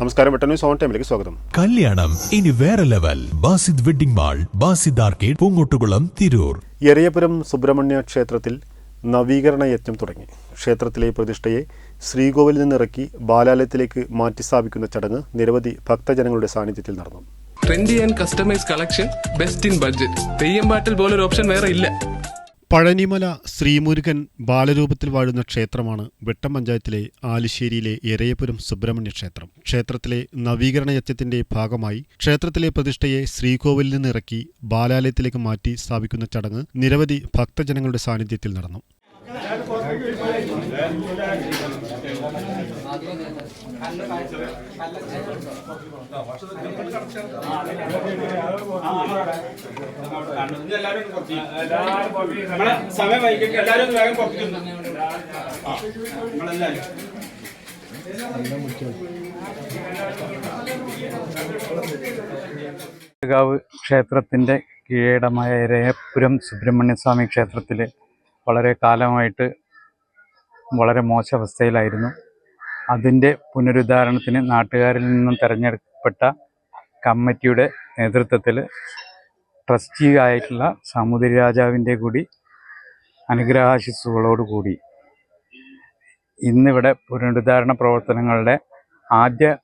നമസ്കാരം news on ടൈമിലേക്ക് സ്വാഗതം. കല്യാണം ഇനി വേറെ level. Basid wedding mall Basid arcade Poongottukulam Tirur. Eriyapuram Subrahmanya ക്ഷേത്രത്തിൽ നവീകരണ യജ്ഞം തുടങ്ങി. ക്ഷേത്രത്തിലെ പ്രതിഷ്ഠയെ ശ്രീകോവിലിൽ നിന്നിറക്കി ബാലാലയത്തിലേക്ക് മാറ്റി സ്ഥാപിക്കുന്ന ചടങ്ങ് നിരവധി ഭക്തജനങ്ങളുടെ സാന്നിധ്യത്തിൽ നടന്നു. Trendy and customise collection best in budget Theyyam പാട്ടിൽ പോലൊരു ഓപ്ഷൻ വേറെ ഇല്ല. പഴനിമല ശ്രീമുരുകൻ ബാലരൂപത്തിൽ വാഴുന്ന ക്ഷേത്രമാണ് വെട്ടം പഞ്ചായത്തിലെ ആലിശ്ശേരിയിലെ എരയപുരം സുബ്രഹ്മണ്യ ക്ഷേത്രം. ക്ഷേത്രത്തിലെ നവീകരണ യജ്ഞത്തിന്റെ ഭാഗമായി ക്ഷേത്രത്തിലെ പ്രതിഷ്ഠയെ ശ്രീകോവിലിൽ നിന്ന് ഇറക്കി ബാലാലയത്തിലേക്ക് മാറ്റി സ്ഥാപിക്കുന്ന ചടങ്ങ് നിരവധി ഭക്തജനങ്ങളുടെ സാന്നിധ്യത്തിൽ നടന്നു. നമ്മളെ സമയം വൈകിട്ട് എല്ലാവരും വേഗം പുറത്തേക്ക്. നമ്മളെല്ലാവരും കാവ് ക്ഷേത്രത്തിന്റെ കീഴടമായ ഇരയപുരം സുബ്രഹ്മണ്യസ്വാമി ക്ഷേത്രത്തിൽ വളരെ കാലമായിട്ട് വളരെ മോശാവസ്ഥയിലായിരുന്നു. അതിന്റെ പുനരുദ്ധാരണത്തിന് നാട്ടുകാരിൽ നിന്നും തിരഞ്ഞെടുക്കപ്പെട്ട കമ്മിറ്റിയുടെ നേതൃത്വത്തിൽ ട്രസ്റ്റി ആയിട്ടുള്ള സാമൂതിരി രാജാവിന്റെ കൂടി അനുഗ്രഹാശിസ്സുകളോടുകൂടി ഇന്നിവിടെ പുനരുദ്ധാരണ പ്രവർത്തനങ്ങളുടെ ആദ്യ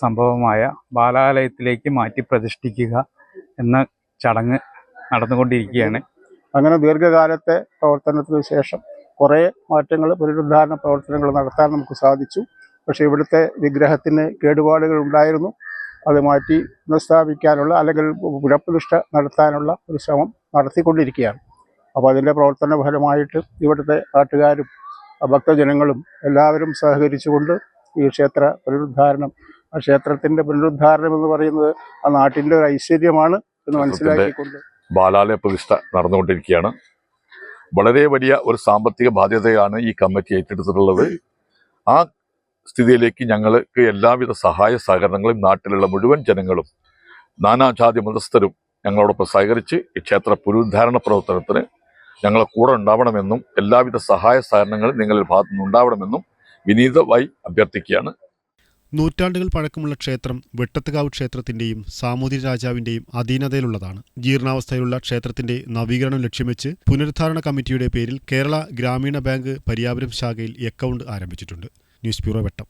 സംഭവമായ ബാലാലയത്തിലേക്ക് മാറ്റി പ്രതിഷ്ഠിക്കുക എന്ന ചടങ്ങ് നടന്നുകൊണ്ടിരിക്കുകയാണ്. അങ്ങനെ ദീർഘകാലത്തെ പ്രവർത്തനത്തിന് ശേഷം കുറേ മാറ്റങ്ങൾ പുനരുദ്ധാരണ പ്രവർത്തനങ്ങൾ നടത്താൻ നമുക്ക് സാധിച്ചു. പക്ഷേ ഇവിടുത്തെ വിഗ്രഹത്തിന് കേടുപാടുകൾ ഉണ്ടായിരുന്നു. അത് മാറ്റി പുനഃസ്ഥാപിക്കാനുള്ള അല്ലെങ്കിൽ പുനഃപ്രതിഷ്ഠ നടത്താനുള്ള ഒരു ശ്രമം നടത്തിക്കൊണ്ടിരിക്കുകയാണ്. അപ്പോൾ അതിന്റെ പ്രവർത്തന ഫലമായിട്ട് ഇവിടുത്തെ നാട്ടുകാരും ഭക്തജനങ്ങളും എല്ലാവരും സഹകരിച്ചുകൊണ്ട് ഈ ക്ഷേത്ര പുനരുദ്ധാരണം ആ ക്ഷേത്രത്തിന്റെ പുനരുദ്ധാരണം എന്ന് പറയുന്നത് ആ നാട്ടിന്റെ ഒരു ഐശ്വര്യമാണ് എന്ന് മനസ്സിലാക്കിക്കൊണ്ട് ബാലാലയ പ്രതിഷ്ഠ നടന്നുകൊണ്ടിരിക്കുകയാണ്. വളരെ വലിയ ഒരു സാമ്പത്തിക ബാധ്യതയാണ് ഈ കമ്മിറ്റി ഏറ്റെടുത്തിട്ടുള്ളത്. ആ സ്ഥിതിയിലേക്ക് ഞങ്ങൾക്ക് എല്ലാവിധ സഹായ സഹകരണങ്ങളും നാട്ടിലുള്ള മുഴുവൻ ജനങ്ങളും നാനാജാതി മതസ്ഥരും ഞങ്ങളോടൊപ്പം സഹകരിച്ച് ഈ ക്ഷേത്ര പുനരുദ്ധാരണ പ്രവർത്തനത്തിന് ഞങ്ങളെ കൂടെ ഉണ്ടാവണമെന്നും എല്ലാവിധ സഹായ സഹകരണങ്ങളും നിങ്ങളുടെ ഭാഗത്തുനിന്ന് ഉണ്ടാവണമെന്നും വിനീതമായി അഭ്യർത്ഥിക്കുകയാണ്. നൂറ്റാണ്ടുകൾ പഴക്കമുള്ള ക്ഷേത്രം വെട്ടത്തുകാവ് ക്ഷേത്രത്തിന്റെയും സാമൂതിരി രാജാവിന്റെയും അധീനതയിലുള്ളതാണ്. ജീർണാവസ്ഥയിലുള്ള ക്ഷേത്രത്തിന്റെ നവീകരണം ലക്ഷ്യം വെച്ച് പുനരുദ്ധാരണ കമ്മിറ്റിയുടെ പേരിൽ കേരള ഗ്രാമീണ ബാങ്ക് പരിയാപുരം ശാഖയിൽ അക്കൗണ്ട് ആരംഭിച്ചിട്ടുണ്ട്. News bureau Vettam.